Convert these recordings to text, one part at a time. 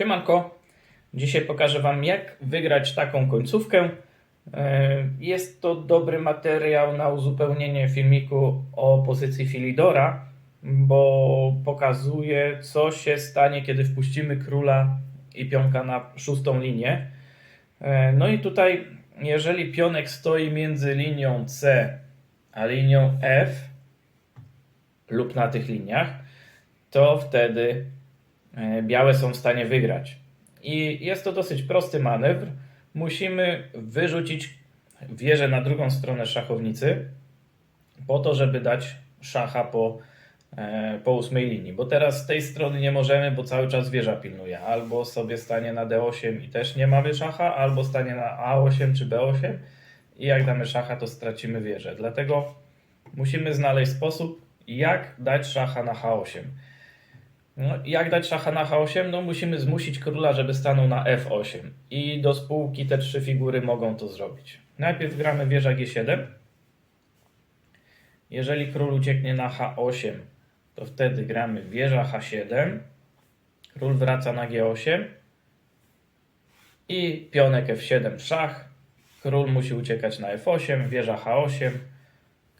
Siemanko, dzisiaj pokażę Wam jak wygrać taką końcówkę. E, Jest to dobry materiał na uzupełnienie filmiku o pozycji Filidora, bo pokazuje co się stanie, kiedy wpuścimy króla i pionka na szóstą linię. E, No i tutaj, jeżeli pionek stoi między linią C a linią F lub na tych liniach, to wtedy białe są w stanie wygrać. I jest to dosyć prosty manewr. Musimy wyrzucić wieżę na drugą stronę szachownicy, po to, żeby dać szacha po, e, po ósmej linii. Bo teraz z tej strony nie możemy, bo cały czas wieża pilnuje. Albo sobie stanie na D8 i też nie mamy szacha, albo stanie na A8 czy B8 i jak damy szacha, to stracimy wieżę. Dlatego musimy znaleźć sposób, jak dać szacha na H8. No, jak dać szacha na H8? No musimy zmusić króla, żeby stanął na F8. I do spółki te trzy figury mogą to zrobić. Najpierw gramy wieża G7. Jeżeli król ucieknie na H8, to wtedy gramy wieża H7. Król wraca na G8. I pionek F7 szach. Król musi uciekać na F8, wieża H8,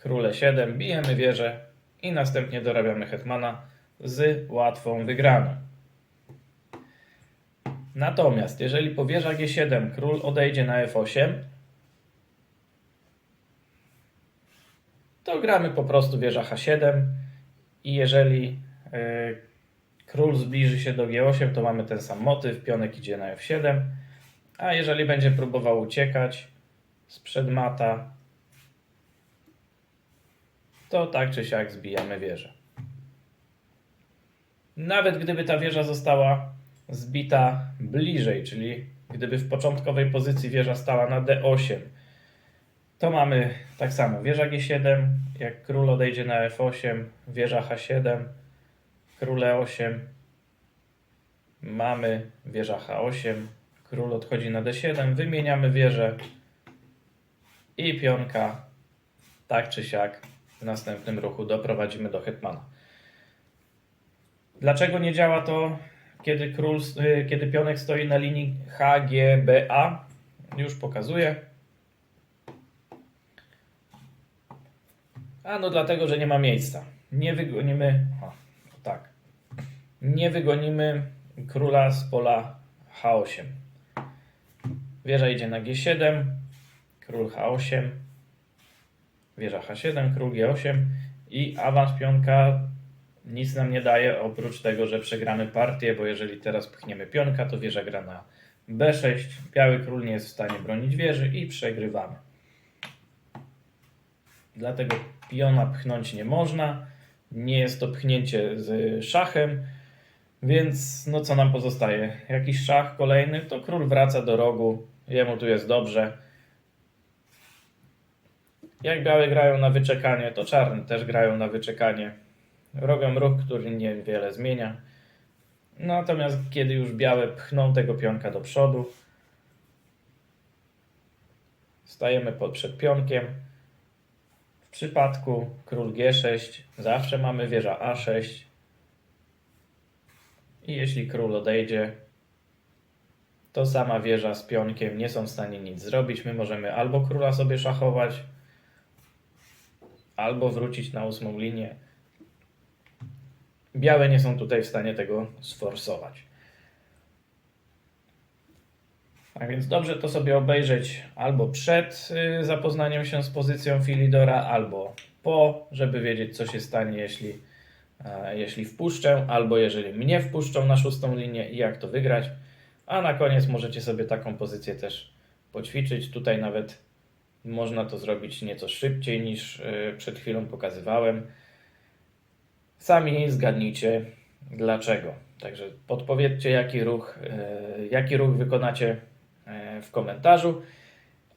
król E7, bijemy wieżę i następnie dorabiamy hetmana z łatwą wygraną. Natomiast jeżeli po wieża G7 król odejdzie na F8, to gramy po prostu wieża H7 i jeżeli e, król zbliży się do G8, to mamy ten sam motyw, pionek idzie na F7, a jeżeli będzie próbował uciekać sprzed mata, to tak czy siak zbijamy wieżę. Nawet gdyby ta wieża została zbita bliżej, czyli gdyby w początkowej pozycji wieża stała na D8, to mamy tak samo wieża G7, jak król odejdzie na F8, wieża H7, król E8, mamy wieża H8, król odchodzi na D7, wymieniamy wieżę i pionka tak czy siak w następnym ruchu doprowadzimy do hetmana. Dlaczego nie działa to, kiedy, król, y, kiedy pionek stoi na linii HGBA? Już pokazuję. A no dlatego, że nie ma miejsca. Nie wygonimy. O, tak. Nie wygonimy króla z pola H8. Wieża idzie na G7, król H8, wieża H7, król G8 i awans pionka nic nam nie daje oprócz tego, że przegramy partię, bo jeżeli teraz pchniemy pionka, to wieża gra na B6, biały król nie jest w stanie bronić wieży i przegrywamy. Dlatego piona pchnąć nie można, nie jest to pchnięcie z szachem, więc no co nam pozostaje? Jakiś szach kolejny, to król wraca do rogu, jemu tu jest dobrze. Jak białe grają na wyczekanie, to czarne też grają na wyczekanie. Robią ruch, który niewiele zmienia. Natomiast kiedy już białe pchną tego pionka do przodu, stajemy pod przed pionkiem. W przypadku król G6 zawsze mamy wieża A6. I jeśli król odejdzie, to sama wieża z pionkiem nie są w stanie nic zrobić. My możemy albo króla sobie szachować, albo wrócić na ósmą linię. Białe nie są tutaj w stanie tego sforsować. A więc dobrze to sobie obejrzeć albo przed y, zapoznaniem się z pozycją Filidora, albo po, żeby wiedzieć, co się stanie, jeśli, e, jeśli wpuszczę, albo jeżeli mnie wpuszczą na szóstą linię i jak to wygrać. A na koniec możecie sobie taką pozycję też poćwiczyć. Tutaj nawet można to zrobić nieco szybciej niż y, przed chwilą pokazywałem. Sami zgadnijcie dlaczego. Także podpowiedzcie, jaki ruch, e, jaki ruch wykonacie e, w komentarzu.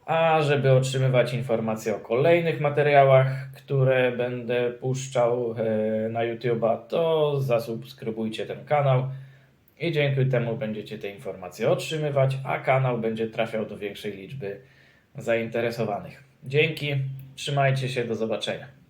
A żeby otrzymywać informacje o kolejnych materiałach, które będę puszczał e, na YouTube'a, to zasubskrybujcie ten kanał i dzięki temu będziecie te informacje otrzymywać, a kanał będzie trafiał do większej liczby zainteresowanych. Dzięki, trzymajcie się, do zobaczenia.